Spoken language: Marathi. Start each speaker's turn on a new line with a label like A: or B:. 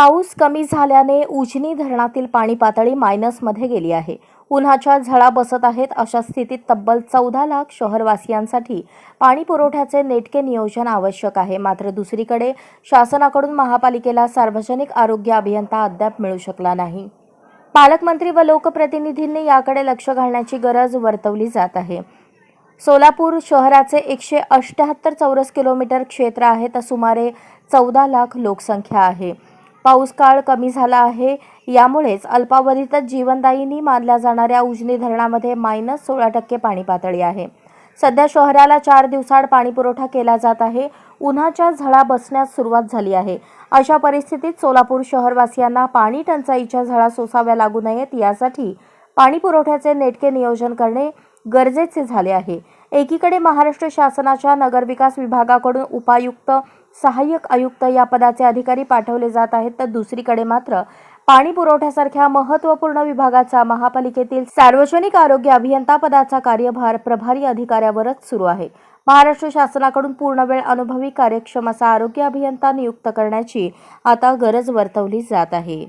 A: पाऊस कमी झाल्याने उजनी धरणातील पाणी पातळी मायनसमध्ये गेली आहे. उन्हाच्या झळा बसत आहेत. अशा स्थितीत तब्बल चौदा लाख शहरवासियांसाठी पाणी पुरवठ्याचे नेटके नियोजन आवश्यक आहे. मात्र दुसरीकडे शासनाकडून महापालिकेला सार्वजनिक आरोग्य अभियंता अद्याप मिळू शकला नाही. पालकमंत्री व लोकप्रतिनिधींनी याकडे लक्ष घालण्याची गरज वर्तवली जात आहे. सोलापूर शहराचे एकशे अष्ट्याहत्तर चौरस किलोमीटर क्षेत्र आहे. तर सुमारे चौदा लाख लोकसंख्या आहे. पाऊस काळ कमी झाला आहे. यामुळेच अल्पावधीतच जीवनदायिनी मानल्या जाणाऱ्या उजनी धरणामध्ये मायनस सोळा टक्के पाणी पातळी आहे. सध्या शहराला चार दिवसाआड पाणीपुरवठा केला जात आहे. उन्हाच्या झळा बसण्यास सुरुवात झाली आहे. अशा परिस्थितीत सोलापूर शहरवासियांना पाणी टंचाईच्या झळा सोसाव्या लागू नयेत. यासाठी पाणीपुरवठ्याचे नेटके नियोजन करणे गरजेचे झाले आहे. एकीकडे महाराष्ट्र शासनाच्या नगरविकास विभागाकडून उपायुक्त सहाय्यक आयुक्त या पदाचे अधिकारी पाठवले जात आहेत तर दुसरीकडे मात्र पाणी पुरवठ्यासारख्या महत्त्वपूर्ण विभागाचा महापालिकेतील सार्वजनिक आरोग्य अभियंता पदाचा कार्यभार प्रभारी अधिकाऱ्यावरच सुरू आहे. महाराष्ट्र शासनाकडून पूर्णवेळ अनुभवी कार्यक्षम असा आरोग्य अभियंता नियुक्त करण्याची आता गरज वर्तवली जात आहे.